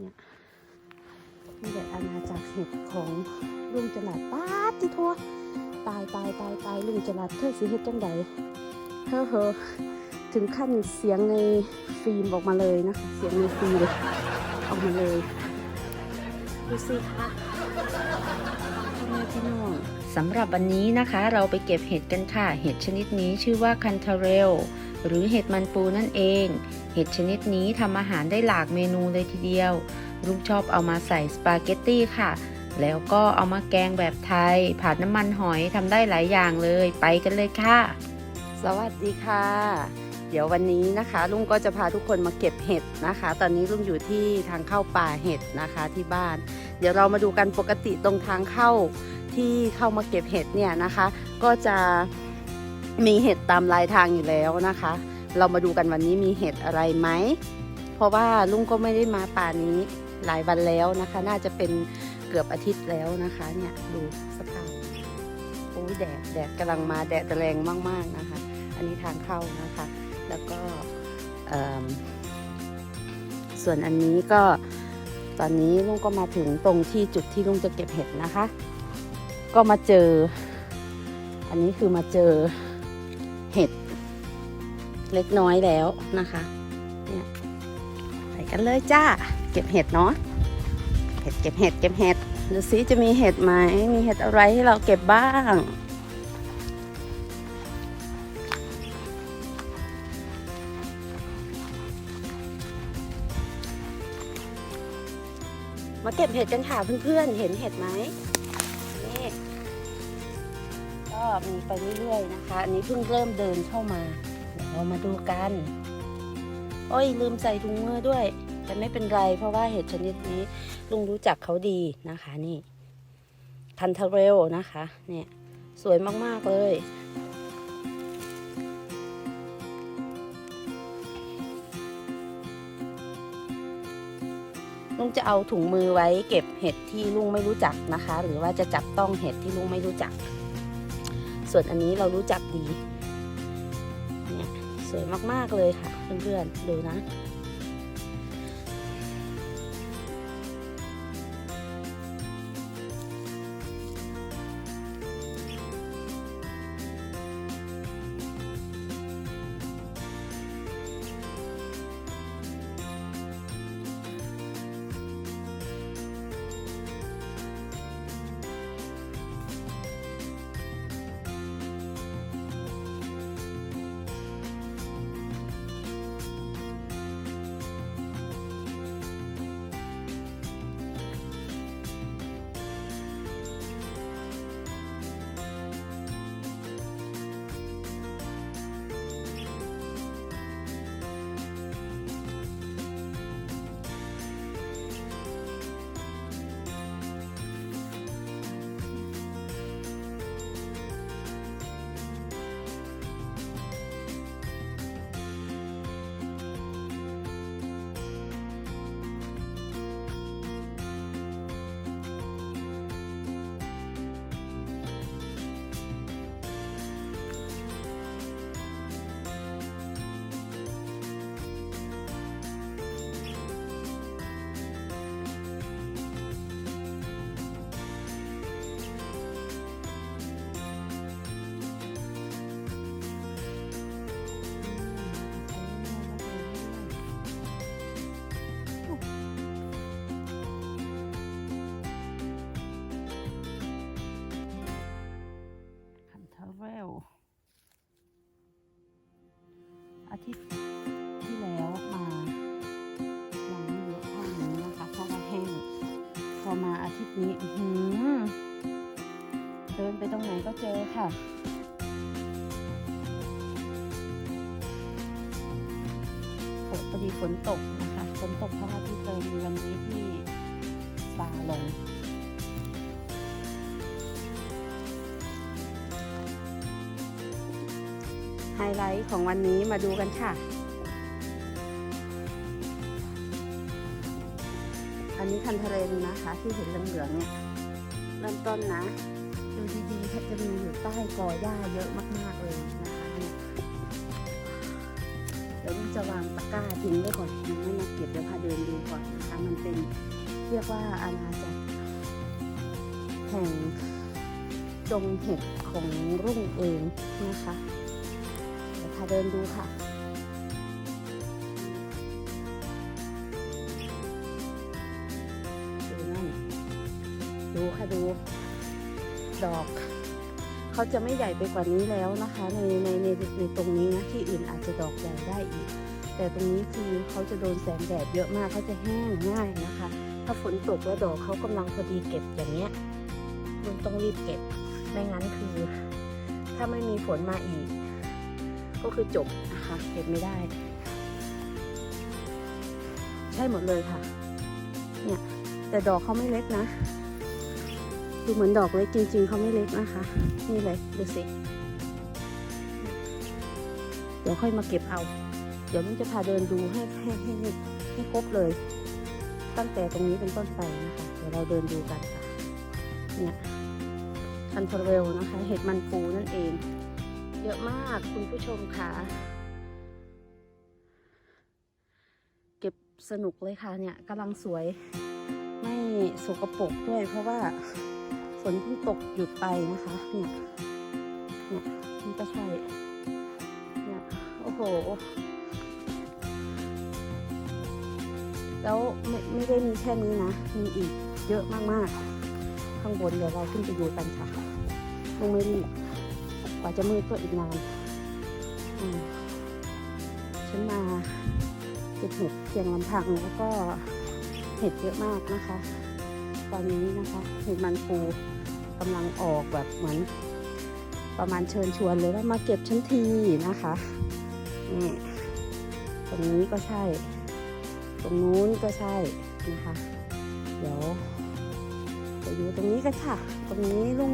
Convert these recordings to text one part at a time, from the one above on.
เนี่ยนี่แหละอาณาจักรเห็ดของลุงจลัดป้าดที่ทัวตายตายตายตายลุงจลัดเธอสิเฮ็ดจังใดเฮ้อเฮ้อถึงขั้นเสียงในฟิล์มออกมาเลยนะคะเสียงในฟิล์มออกมาเลยดูสิคะพ่อแม่พี่น้องสำหรับวันนี้นะคะ เราไปเก็บเห็ดกันค่ะ เห็ดชนิดนี้ชื่อว่าคันทาเรล หรือเห็ดมันปูนั่นเอง เห็ดชนิดนี้ทำอาหารได้หลากเมนูเลยทีเดียว ลูกชอบเอามาใส่สปาเกตตี้ค่ะ แล้วก็เอามาแกงแบบไทย ผัดน้ำมันหอยทำได้หลายอย่างเลย ไปกันเลยค่ะ สวัสดีค่ะ เดี๋ยววันนี้นะคะ ลุงก็จะพาทุกคนมาเก็บเห็ดนะคะ ตอนนี้ลุงอยู่ที่ทางเข้าป่าเห็ดนะคะที่บ้าน เดี๋ยวเรามาดูกันปกติตรงทางเข้าที่เข้ามาเก็บเห็ดเนี่ยนะคะ ก็จะ มีเห็ดตามลายทางอยู่แล้วนะคะ เรามาดูกันวันนี้มีเห็ดอะไรไหม เพราะว่าลุงก็ไม่ได้มาป่านี้หลายวันแล้วนะคะ น่าจะเป็นเกือบอาทิตย์แล้วนะคะ เนี่ยดูสภาพโอ้ยแดดแดดกำลังมาแดดแรงมาก ๆนะคะ อันนี้ทางเข้านะคะ แล้วก็ส่วนอันนี้ก็ตอนนี้ลุงก็มาถึงตรงที่จุดที่ลุงจะเก็บเห็ดนะคะ ก็มาเจอ อันนี้คือมาเจอ เล็กน้อยแล้วนะคะเนี่ยไปกันเลยจ้า เก็บเห็ดเนาะเห็ดเก็บเห็ดเก็บเห็ดดูซิจะมีเห็ดไหมมีเห็ดอะไรให้เราเก็บบ้างมาเก็บเห็ดกันค่ะเพื่อนๆ เห็นเห็ดไหมนี่ก็มีไปเรื่อยๆนะคะ อันนี้เพิ่งเริ่มเดินเข้ามา เรามาดูกันโอ้ยลืมใส่ถุงมือด้วย แต่ไม่เป็นไร เพราะว่าเห็ดชนิดนี้ลุงรู้จักเขาดีนะคะนี่ ทันทเรลนะคะ เนี่ย สวยมาก ๆ เลยลุงจะเอาถุงมือไว้เก็บเห็ดที่ลุงไม่รู้จักนะคะ หรือว่าจะจับต้องเห็ดที่ลุงไม่รู้จัก ส่วนอันนี้เรารู้จักดี สวยมากๆเลยค่ะเพื่อนๆดูนะ อาทิตย์ที่แล้วมายังไม่เยอะเท่านี้นะคะเพราะว่าแห้งพอมาอาทิตย์นี้หืเดินไปตรงไหนก็เจอค่ะฝนพอดีฝนตกนะคะฝนตกเพราะอาทิตย์เลยมีวันนี้ที่ซาลง ไฮไลท์ของวันนี้มาดูกันค่ะ อันนี้คันเทเรนนะคะที่เห็นเหลืองๆเนี่ยเริ่มต้นนะ ดูดีๆแทบจะมีอยู่ใต้กอหญ้าเยอะมากๆเลยนะคะเนี่ยเดี๋ยวจะวางตะกร้าทิ้งไว้ก่อนยังไม่มาเก็บเดี๋ยวพาเดินดูก่อนนะคะมันเป็นเป็นเรียกว่าอาณาจักรแห่งดงเห็ดของรุ่งเองนะคะ เดินดูค่ะดูนั่นดูค่ะดู ดอก เขาจะไม่ใหญ่ไปกว่านี้แล้วนะคะ ในในในในตรงนี้นะที่อื่นอาจจะดอกใหญ่ได้อีก แต่ตรงนี้คือเขาจะโดนแสงแดดเยอะมากเขาจะแห้งง่ายนะคะ ถ้าฝนตกแล้วดอกเขากำลังพอดีเก็บอย่างเงี้ยคุณต้องรีบเก็บไม่งั้นคือ ถ้าไม่มีฝนมาอีก ก็คือจบนะคะเก็บไม่ได้ ใช่หมดเลยค่ะ เนี่ยแต่ดอกเขาไม่เล็กนะ ดูเหมือนดอกเล็กจริง ๆเขาไม่เล็กนะคะ นี่เลยดูสิ เดี๋ยวค่อยมาเก็บเอา เดี๋ยวลุงจะพาเดินดูให้ให้ให้ให้ครบเลย ตั้งแต่ตรงนี้เป็นต้นไปนะคะ เดี๋ยวเราเดินดูกันค่ะ เนี่ยคันเทเรลนะคะ เห็ดมันปูนั่นเอง เยอะมากคุณผู้ชมค่ะ เก็บสนุกเลยค่ะเนี่ยกำลังสวย ไม่สกปรกด้วย เพราะว่าฝนเพิ่งตกหยุดไปนะคะเนี่ยเนี่ยนี่ก็ใช่เนี่ยโอ้โห แล้วไม่ไม่ได้มีแค่นี้นะ มีอีกเยอะมากๆ ข้างบนเดี๋ยวเราขึ้นไปดูกันค่ะลงไม่รีบ กว่าจะมืดก็อีกนานฉันมาเก็บเห็ดเพียงลำพังแล้วก็เห็ดเยอะมากนะคะ ตอนนี้นะคะเห็ดมันปูกำลังออกแบบเหมือนประมาณเชิญชวนเลยว่ามาเก็บชั้นทีนะคะนี่ตรงนี้ก็ใช่ ตรงนู้นก็ใช่นะคะ เดี๋ยวไปดูตรงนี้กันค่ะ ตรงนี้ลุง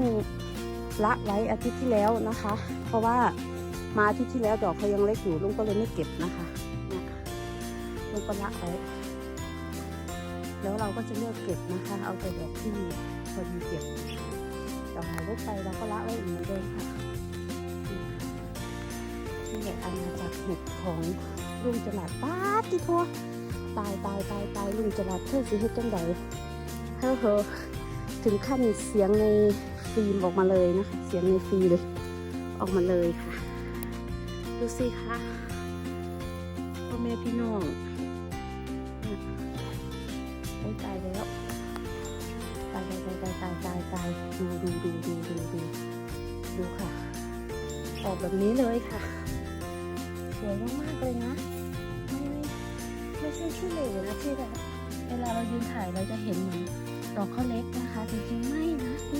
ละไว้อาทิตย์ที่แล้วนะคะ เพราะว่ามาอาทิตย์ที่แล้วดอกเขายังเล็กอยู่ลุงก็เลยไม่เก็บนะคะเนี่ยลุงก็ละไว้แล้วเราก็จะเลือกเก็บนะคะ เอาแต่ดอกที่พอดีเก็บดอกไหนเล็กไปเราก็ละไว้อีกเหมือนเดิมค่ะนี่แหละอาณาจักรเห็ดของลุงจลัดป้าที่ทั่วตายตายตายตายลุงจะรับเธอสิเฮ็ดจังใดเฮ้อเฮ้อถึงขั้นเสียงใน ฟิล์มออกมาเลยนะคะ เสียงในฟิล์มเลยออกมาเลยค่ะ ดูสิคะพ่อแม่พี่น้องเนี่ยโอ้ตายแล้วตายตายตายตายตายตายตายดูดูดูดูดูดูดูค่ะ ออกแบบนี้เลยค่ะสวยมากๆเลยนะ ไม่ไม่ไม่ใช่ขี้เหร่นะที่แบบเวลาเรายืนถ่ายเราจะเห็นเหมือนดอกเขาเล็กนะคะจริงๆไม่นะดู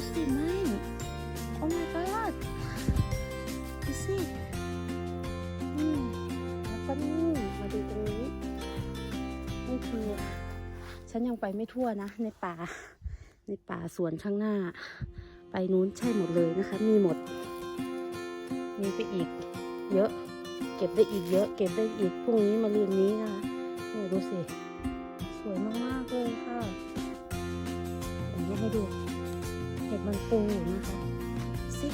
ยังไปไม่ทั่วนะ ในป่า ในป่าสวนข้างหน้า ไปนู้นใช่หมดเลยนะคะ มีหมด มีไปอีก เยอะ เก็บได้อีกเยอะ เก็บได้อีกพรุ่งนี้มาลืนนี้นะคะนี่ดูสิ สวยมากๆเลยค่ะอย่างนี้ให้ดูเห็ดมันปูนะคะสิ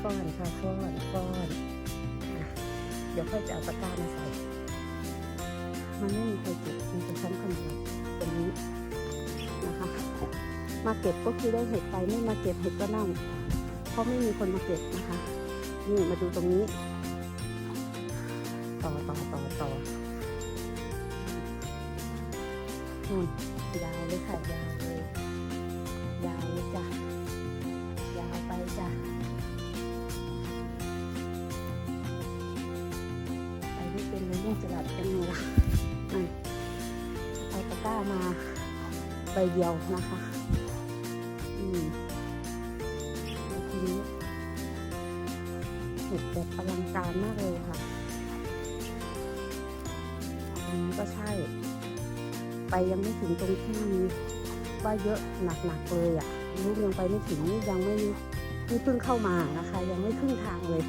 ฟอนค่ะฟอนฟอนเดี๋ยวค่อยจะเอาตะกร้ามาใส่ มันไม่มีใครเก็บมีแต่ฉันคนเดียวตรงนี้นะคะ มาเก็บก็คือได้เห็ดไปไม่มาเก็บเห็ดก็เน่าเพราะไม่มีคนมาเก็บนะคะ นี่มาดูตรงนี้ ต่อต่อต่อต่อนู่นยาวเลยค่ะยาว มาใบเดียวนะคะอืมทีนี้เห็ดแบบอลังการมากเลยค่ะอันนี้ก็ใช่ ไปยังไม่ถึงตรงที่ว่าเยอะหนักๆเลยอะ่ะลูกยังไปไม่ถึงยังไม่นี่เพิ่งเข้ามานะคะ ยังไม่ครึ่งทางเลย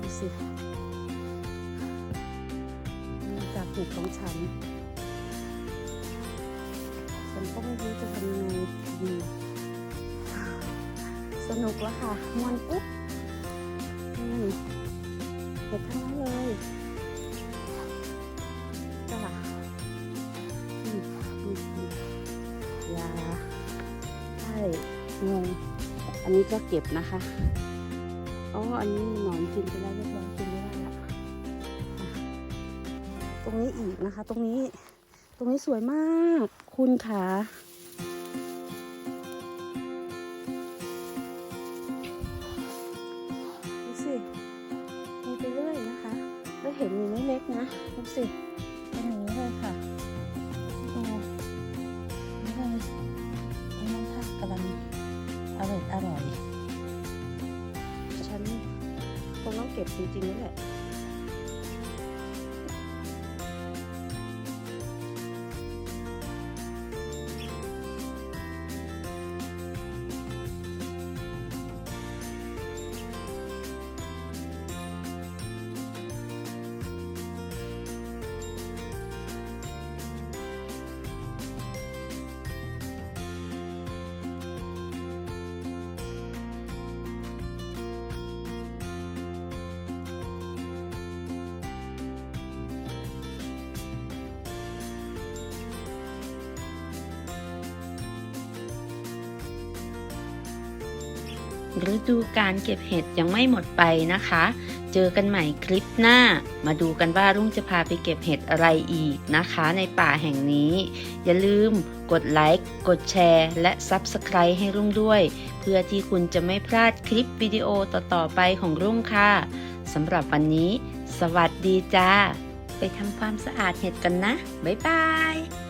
ดูสิ นี่จากเห็ดของฉัน ฉันก็ไม่รู้จะทำยังไงดีสนุกแล้วค่ะมวนปุ๊บอืมห็ดทั้งนั้นเลยจ้าอืมอืมอืมยาใช่งงอันนี้ก็เก็บนะคะอ๋ออันนี้หนอนกินไปแล้วเรียบร้อย รงนี้อีกนะคะ ตรงนี้ตรงนี้สวยมาก คุณขาดูสิมีไปเรื่อยนะคะ แล้วเห็นมีไม่เล็กนะดูสิเป็นอย่างนี้เลยค่ะดูนี่เลยน้องค่ะกำลังอร่อยอร่อยฉันคงต้องเก็บจริงๆนี่แหละ ฤดูการเก็บเห็ดยังไม่หมดไปนะคะ เจอกันใหม่คลิปหน้า มาดูกันว่ารุ่งจะพาไปเก็บเห็ดอะไรอีกนะคะ ในป่าแห่งนี้ อย่าลืมกดไลค์กดแชร์ และ Subscribe ให้รุ่งด้วย เพื่อที่คุณจะไม่พลาดคลิปวิดีโอต่อๆไปของรุ่งค่ะสำหรับวันนี้ สวัสดีจ้า ไปทำความสะอาดเห็ดกันนะ บ๊ายบาย